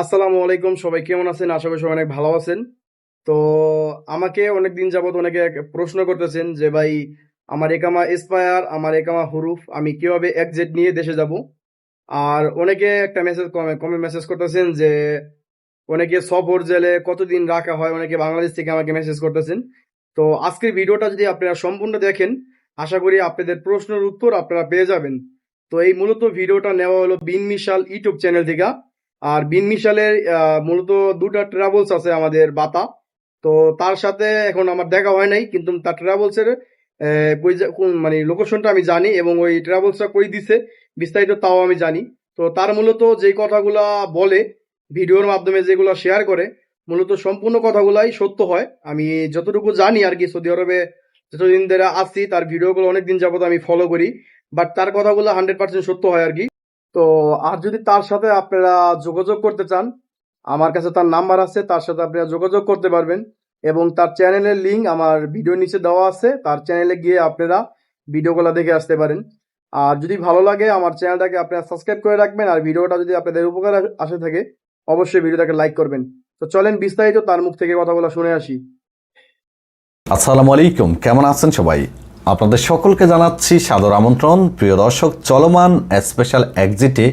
আসসালামু আলাইকুম, সবাই কেমন আছেন? আশা করি সবাই অনেক ভালো আছেন। তো আমাকে অনেক দিন যাবত অনেকে প্রশ্ন করতেছেন যে, ভাই, আমার একামা এসপায়ার, আমার একামা হুরুফ, আমি কীভাবে এক্সিট নিয়ে দেশে যাব? আর অনেকে একটা মেসেজ কমে কমে মেসেজ করতেছেন যে, অনেকে সফর জেলে কতদিন রাখা হয়? অনেকে বাংলাদেশ থেকে আমাকে মেসেজ করতেছেন। তো আজকের ভিডিওটা যদি আপনারা সম্পূর্ণ দেখেন, আশা করি আপনাদের প্রশ্নের উত্তর আপনারা পেয়ে যাবেন। তো এই মূলত ভিডিওটা নেওয়া হলো বিন মিশাল ইউটিউব চ্যানেল থেকে। আর বিন মিশালের মূলত দুটা ট্রাভেলস আছে আমাদের বাতা। তো তার সাথে এখন আমার দেখা হয় নাই, কিন্তু তার ট্রাভেলসের মানে লোকেশনটা আমি জানি এবং ওই ট্রাভেলসটা কই দিছে, বিস্তারিত তাও আমি জানি। তো তার মূলত যে কথাগুলা বলে, ভিডিওর মাধ্যমে যেগুলো শেয়ার করে, মূলত সম্পূর্ণ কথাগুলাই সত্য হয়। আমি যতটুকু জানি আর কি, সৌদি আরবে যতদিন ধরে আসছি তার ভিডিওগুলো অনেকদিন যাবত আমি ফলো করি বাট তার কথাগুলো হান্ড্রেড পার্সেন্ট সত্য হয় আর কি। তো আর যদি তার সাথে আপনারা যোগাযোগ করতে চান, আমার কাছে তার নাম্বার আছে, তার সাথে আপনারা যোগাযোগ করতে পারবেন। এবং তার চ্যানেলের লিঙ্ক আমার ভিডিও নিচে দেওয়া আছে, তার চ্যানেলে গিয়ে আপনারা ভিডিওগুলো দেখে আসতে পারেন। আর যদি ভালো লাগে, আমার চ্যানেলটাকে আপনারা সাবস্ক্রাইব করে রাখবেন, আর ভিডিওটা যদি আপনাদের উপকার আসে থাকে, অবশ্যই ভিডিওটাকে লাইক করবেন। তো চলেন বিস্তারিত তার মুখ থেকে কথা কথাগুলো শুনে আসি। আসসালামু আলাইকুম, কেমন আছেন সবাই? আপনাদের সকলকে জানাচ্ছি সাদর আমন্ত্রণ। প্রিয় দর্শক, চলমান স্পেশাল এক্সিটে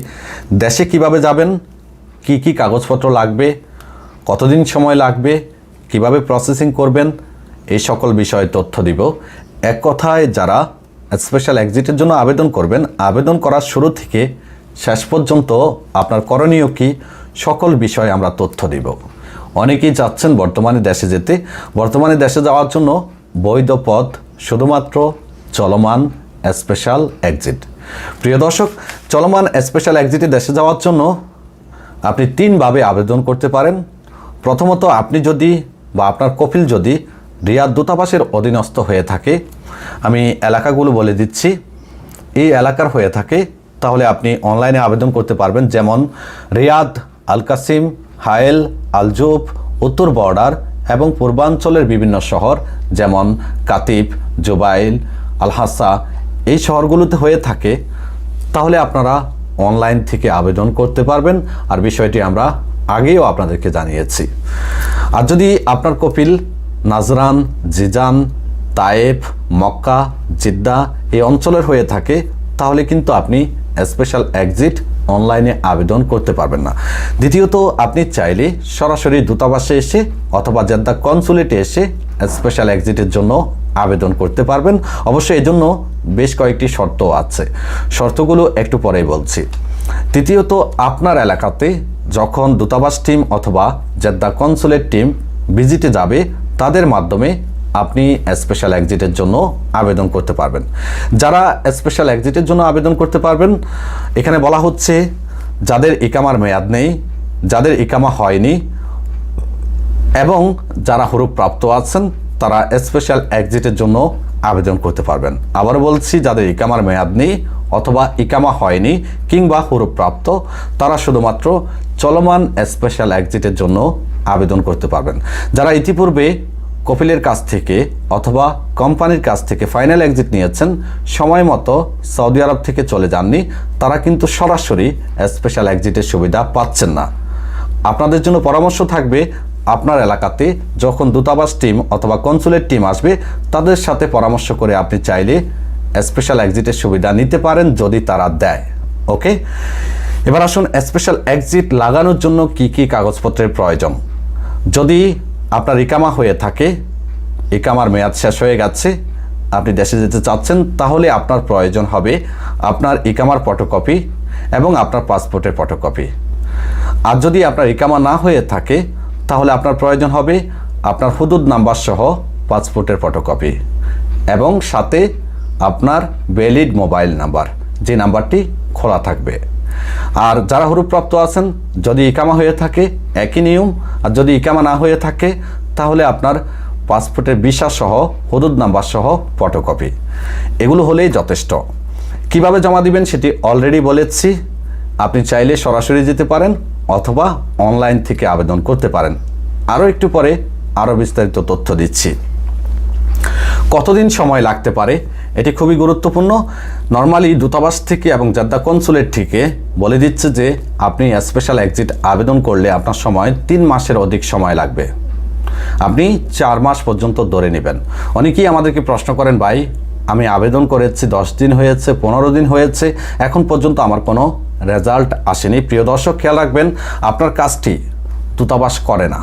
দেশে কীভাবে যাবেন, কি কি কাগজপত্র লাগবে, কতদিন সময় লাগবে, কীভাবে প্রসেসিং করবেন, এই সকল বিষয়ে তথ্য দিব। এক কথায়, যারা স্পেশাল এক্সিটের জন্য আবেদন করবেন, আবেদন করার শুরু থেকে শেষ পর্যন্ত আপনার করণীয় কি, সকল বিষয়ে আমরা তথ্য দিব। অনেকেই চাচ্ছেন বর্তমানে দেশে যেতে। বর্তমানে দেশে যাওয়ার জন্য বৈধ পথ শুধুমাত্র চলমান স্পেশাল এক্সিট প্রিয় দর্শক, চলমান স্পেশাল এক্সিটে দেশে যাওয়ার জন্য আপনি তিনভাবে আবেদন করতে পারেন। প্রথমত, আপনি যদি বা আপনার কপিল যদি রিয়াদ দূতাবাসের অধীনস্থ হয়ে থাকে, আমি এলাকাগুলো বলে দিচ্ছি। এই এলাকার হয়ে থাকে, তাহলে আপনি অনলাইনে আবেদন করতে পারবেন। যেমন রিয়াদ আল কাসিম হায়েল, আলজুব, উত্তর বর্ডার এবং পূর্বাঞ্চলের বিভিন্ন শহর, যেমন কাতিব, জুবাইল, আলহাসা, এই শহরগুলোতে হয়ে থাকে। তাহলে আপনারা অনলাইন থেকে আবেদন করতে পারবেন। আর বিষয়টি আমরা আগেও আপনাদেরকে জানিয়েছি। আর যদি আপনার Kapil Najran, Jizan Taif Mecca, Jeddah এই অঞ্চলের হয়ে থাকে, তাহলে কিন্তু আপনি স্পেশাল এক্সিট অনলাইনে আবেদন করতে পারবেন না। দ্বিতীয়ত, আপনি চাইলে সরাসরি দূতাবাসে এসে অথবা জেদ্দা কনসুলেটে এসে স্পেশাল এক্সিটের জন্য আবেদন করতে পারবেন। অবশ্যই এজন্য বেশ কয়েকটি শর্ত আছে। শর্তগুলো একটু পরেই বলছি। তৃতীয়ত, আপনার এলাকাতে যখন দূতাবাস টিম অথবা জেদ্দা কনসুলেট টিম ভিজিটে যাবে, তাদের মাধ্যমে আপনি স্পেশাল এক্সিটের জন্য আবেদন করতে পারবেন। যারা স্পেশাল এক্সিটের জন্য আবেদন করতে পারবেন, এখানে বলা হচ্ছে যাদের ইকামার মেয়াদ নেই, যাদের ইকামা হয়নি, এবং যারা হরুপ প্রাপ্ত আছেন, তারা স্পেশাল এক্সিটের জন্য আবেদন করতে পারবেন। আবার বলছি, যাদের ইকামার মেয়াদ নেই অথবা ইকামা হয়নি কিংবা প্রাপ্ত তারা শুধুমাত্র চলমান স্পেশাল এক্সিটের জন্য আবেদন করতে পারবেন। যারা ইতিপূর্বে কপিলের কাছ থেকে অথবা কোম্পানির কাছ থেকে ফাইনাল এক্সিট নিয়েছেন। সময় মতো সৌদি আরব থেকে চলে যাননি। তারা কিন্তু সরাসরি স্পেশাল এক্সিটের সুবিধা পাচ্ছেন না। আপনাদের জন্য পরামর্শ থাকবে, আপনার এলাকাতে যখন দূতাবাস টিম অথবা কনসুলেট টিম আসবে, তাদের সাথে পরামর্শ করে আপনি চাইলে স্পেশাল এক্সিটের সুবিধা নিতে পারেন যদি তারা দেয়। ওকে? এবার আসুন স্পেশাল এক্সিট লাগানোর জন্য কি কি কাগজপত্রের প্রয়োজন। যদি আপনার ইকামা হয়ে থাকে, ইকামার মেয়াদ শেষ হয়ে গেছে, আপনি দেশে যেতে চাচ্ছেন, তাহলে আপনার প্রয়োজন হবে আপনার ইকামার ফটোকপি এবং আপনার পাসপোর্টের ফটোকপি। আর যদি আপনার ইকামা না হয়ে থাকে, তাহলে আপনার প্রয়োজন হবে আপনার হুদুদ নাম্বার সহ পাসপোর্টের ফটোকপি এবং সাথে আপনার ভ্যালিড মোবাইল নাম্বার যে নাম্বারটি খোলা থাকবে। আর যারা হরুপ্রাপ্ত আছেন, যদি ইকামা হয়ে থাকে, একই নিয়ম, আর যদি ইকামা না হয়ে থাকে, তাহলে আপনার পাসপোর্টের ভিসা সহ, হদুদ নাম্বার সহ, ফটোকপি। এগুলো হলেই যথেষ্ট। কীভাবে জমা দিবেন সেটি অলরেডি বলেছি। আপনি চাইলে সরাসরি যেতে পারেন, অথবা অনলাইন থেকে আবেদন করতে পারেন। আরও একটু পরে আরও বিস্তারিত তথ্য দিচ্ছি। কতদিন সময় লাগতে পারে? এটি খুবই গুরুত্বপূর্ণ। নর্মালি দূতাবাস থেকে এবং জাদ্দা কনসুলেট থেকে বলে দিচ্ছে যে, আপনি স্পেশাল এক্সিট আবেদন করলে আপনার সময় তিন মাসের অধিক সময় লাগবে। আপনি চার মাস পর্যন্ত ধরে নেবেন। অনেকেই আমাদেরকে প্রশ্ন করেন, ভাই, আমি আবেদন করেছি, দশ দিন হয়েছে, পনেরো দিন হয়েছে, এখন পর্যন্ত আমার কোনো রেজাল্ট আসেনি। প্রিয় দর্শক, খেয়াল রাখবেন, আপনার কাজটি দূতাবাস করে না।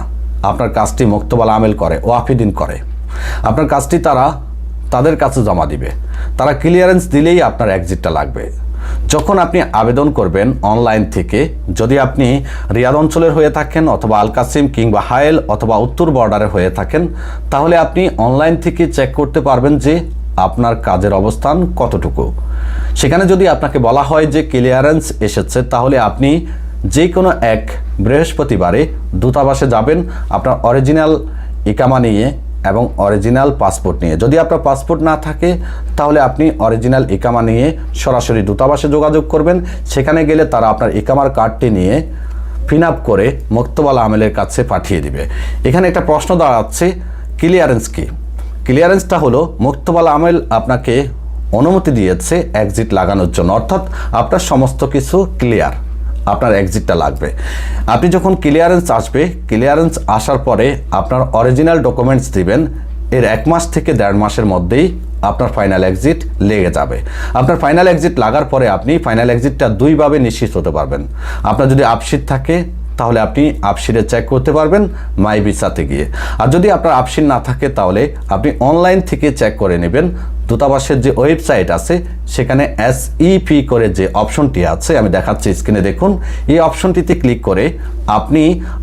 আপনার কাজটি মুক্তবাল আমেল করে, ওয়াফিদিন করে। আপনার কাজটি তারা তাদের কাছে জমা দিবে। তারা ক্লিয়ারেন্স দিলেই আপনার এক্সিটটা লাগবে। যখন আপনি আবেদন করবেন অনলাইন থেকে, যদি আপনি রিয়াদ অঞ্চলের হয়ে থাকেন অথবা আল কাসিম কিংবা হায়েল অথবা উত্তর বর্ডারে হয়ে থাকেন, তাহলে আপনি অনলাইন থেকে চেক করতে পারবেন যে আপনার কাজের অবস্থান কতটুকু। সেখানে যদি আপনাকে বলা হয় যে ক্লিয়ারেন্স এসেছে, তাহলে আপনি যে কোনো এক বৃহস্পতিবারে দূতাবাসে যাবেন। আপনার অরিজিনাল ইকামা নিয়ে এবং অরিজিনাল পাসপোর্ট নিয়ে। যদি আপনার পাসপোর্ট না থাকে, তাহলে আপনি অরিজিনাল ইকামা নিয়ে সরাসরি দূতাবাসে যোগাযোগ করবেন। সেখানে গেলে তারা আপনার ইকামার কার্ডটি নিয়ে ফিন আপ করে মুক্তবালা আমেলের কাছে পাঠিয়ে দিবে। এখানে একটা প্রশ্ন দাঁড়াচ্ছে, ক্লিয়ারেন্স কি? ক্লিয়ারেন্সটা হলো, মুক্তবালা আমেল আপনাকে অনুমতি দিয়েছে এক্সিট লাগানোর জন্য। অর্থাৎ আপনার সমস্ত কিছু ক্লিয়ার আপনার এক্সিটটা লাগবে। আপনি যখন ক্লিয়ারেন্স আসবে ক্লিয়ারেন্স আসার পরে আপনার অরিজিনাল ডকুমেন্টস দিবেন, এর এক মাস থেকে দেড় মাসের মধ্যেই আপনার ফাইনাল এক্সিট লেগে যাবে। আপনার ফাইনাল এক্সিট লাগার পরে আপনি ফাইনাল এক্সিটটা দুইভাবে নিশ্চিত হতে পারবেন। আপনার যদি আপশিট থাকে তাহলে আপনি আপশিটে চেক করতে পারবেন মাই ভিসাতে গিয়ে। আর যদি আপনার আপশিট না থাকে, তাহলে আপনি অনলাইন থেকে চেক করে নেবেন। দূতাবাসের যে ওয়েবসাইট আছে, সেখানে এসইপি করে যে অপশনটি আছে, আমি দেখাচ্ছি স্ক্রিনে দেখুন। এই অপশনটিতে ক্লিক করে আপনি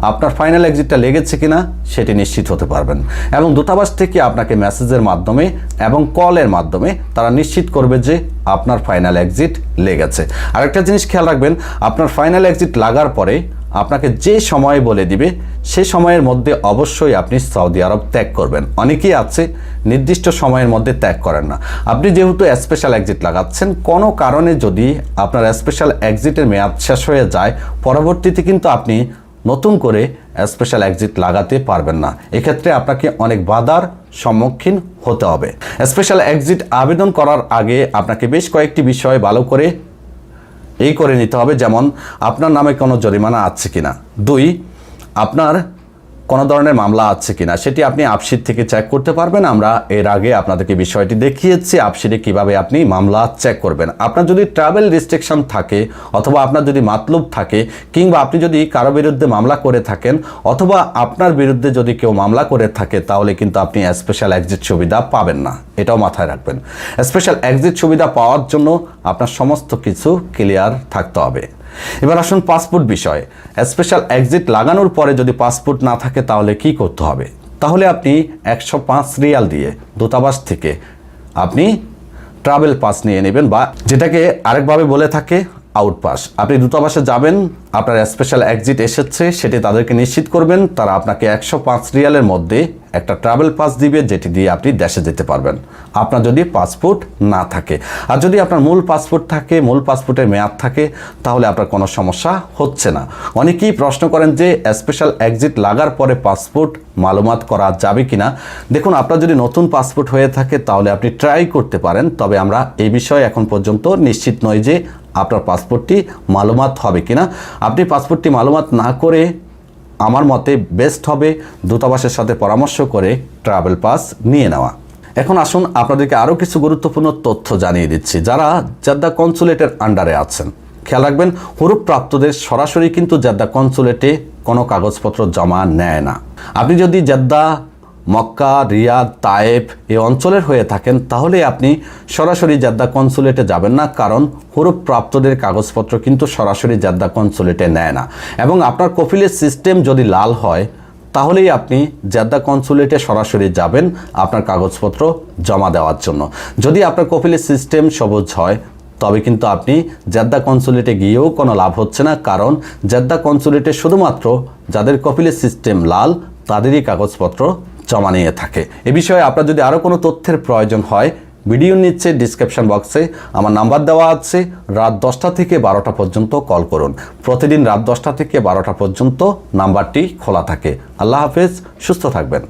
আপনার ফাইনাল এক্সিটটা লেগেছে কিনা, সেটি নিশ্চিত হতে পারবেন। এবং দূতাবাস থেকে আপনাকে মেসেজের মাধ্যমে এবং কলের মাধ্যমে তারা নিশ্চিত করবে যে আপনার ফাইনাল এক্সিট লেগেছে। আরেকটা জিনিস খেয়াল রাখবেন, আপনার ফাইনাল এক্সিট লাগার পরে আপনাকে যে সময় বলে দিবে, সে সময়ের মধ্যে অবশ্যই আপনি সৌদি আরব ত্যাগ করবেন। অনেকেই আছে নির্দিষ্ট সময়ের মধ্যে ত্যাগ করেন না। আপনি যেহেতু স্পেশাল এক্সিট লাগাচ্ছেন, কোনো কারণে যদি আপনার স্পেশাল এক্সিটের মেয়াদ শেষ হয়ে যায়, পরবর্তীতে কিন্তু আপনি নতুন করে স্পেশাল এক্সিট লাগাতে পারবেন না। এক্ষেত্রে আপনাকে অনেক বাধার সম্মুখীন হতে হবে। স্পেশাল এক্সিট আবেদন করার আগে আপনাকে বেশ কয়েকটি বিষয় ভালো করে এই করে নিতে হবে যেমন আপনার নামে কোনো জরিমানা আছে কিনা। দুই আপনার কোনো ধরনের মামলা আছে কিনা সেটি আপনি আপসিট থেকে চেক করতে পারবেন। আমরা এর আগে আপনাদেরকে বিষয়টি দেখিয়েছি, আপসিটে কীভাবে আপনি মামলা চেক করবেন। আপনার যদি ট্রাভেল রেস্ট্রিকশন থাকে অথবা আপনার যদি মাতলুব থাকে কিংবা আপনি যদি কারও বিরুদ্ধে মামলা করে থাকেন অথবা আপনার বিরুদ্ধে যদি কেউ মামলা করে থাকে, তাহলে কিন্তু আপনি স্পেশাল এক্সিট সুবিধা পাবেন না। এটাও মাথায় রাখবেন। স্পেশাল এক্সিট সুবিধা পাওয়ার জন্য আপনার সমস্ত কিছু ক্লিয়ার থাকতে হবে। এবার আসুন পাসপোর্ট বিষয়ে। স্পেশাল এক্সিট লাগানোর পরে যদি পাসপোর্ট না থাকে তাহলে কি করতে হবে? তাহলে আপনি একশো পাঁচ রিয়াল দিয়ে দূতাবাস থেকে আপনি ট্রাভেল পাস নিয়ে নেবেন বা যেটাকে আরেকভাবে বলে থাকে আউট পাস। আপনি দূতাবাসে যাবেন আপনার স্পেশাল এক্সিট এসেছে, সেটি তাদেরকে নিশ্চিত করবেন। তারা আপনাকে একশো পাঁচ রিয়ালের মধ্যে একটা ট্রাভেল পাস দিবে, যেটি দিয়ে আপনি দেশে যেতে পারবেন। আপনার যদি পাসপোর্ট না থাকে। আর যদি আপনার মূল পাসপোর্ট থাকে, মূল পাসপোর্টের মেয়াদ থাকে, তাহলে আপনার কোনো সমস্যা হচ্ছে না। অনেকেই প্রশ্ন করেন যে স্পেশাল এক্সিট লাগার পরে পাসপোর্ট মালুমাত করা যাবে কি না দেখুন, আপনার যদি নতুন পাসপোর্ট হয়ে থাকে, তাহলে আপনি ট্রাই করতে পারেন। তবে আমরা এই বিষয়ে এখন পর্যন্ত নিশ্চিত নই যে আপনার পাসপোর্টটি মালুমাত হবে কিনা। আপনি পাসপোর্টটি মালুমাত না করে আমার মতে বেস্ট হবে দূতাবাসের সাথে পরামর্শ করে ট্রাভেল পাস নিয়ে নেওয়া। এখন আসুন আপনাদেরকে আরও কিছু গুরুত্বপূর্ণ তথ্য জানিয়ে দিচ্ছি। যারা জাদ্দা কনসুলেটের আন্ডারে আছেন, খেয়াল রাখবেন প্রাপ্তদের সরাসরি কিন্তু জাদ্দা কনসুলেটে কোনো কাগজপত্র জমা নেয় না। আপনি যদি জাদ্দা মক্কা, রিয়াদ তায়েব এই অঞ্চলের হয়ে থাকেন, তাহলে আপনি সরাসরি জাদ্দা কনসুলেটে যাবেন না, কারণ হরুপ প্রাপ্তদের কাগজপত্র কিন্তু সরাসরি জাদ্দা কনসুলেটে নেয় না। এবং আপনার কফিলের সিস্টেম যদি লাল হয়, তাহলেই আপনি জাদ্দা কনসুলেটে সরাসরি যাবেন আপনার কাগজপত্র জমা দেওয়ার জন্য। যদি আপনার কফিলের সিস্টেম সবুজ হয়, তবে কিন্তু আপনি জাদ্দা কনসুলেটে গিয়েও কোনো লাভ হচ্ছে না, কারণ জাদ্দা কনসুলেটে শুধুমাত্র যাদের কপিলের সিস্টেম লাল, তাদেরই কাগজপত্র জমা নিয়ে থাকে। এ বিষয়ে আপনার যদি আরও কোনো তথ্যের প্রয়োজন হয় ভিডিও নিচ্ছে ডিসক্রিপশন বক্সে আমার নাম্বার দেওয়া আছে। রাত দশটা থেকে বারোটা পর্যন্ত কল করুন। প্রতিদিন রাত দশটা থেকে বারোটা পর্যন্ত নাম্বারটি খোলা থাকে। আল্লাহ হাফেজ, সুস্থ থাকবেন।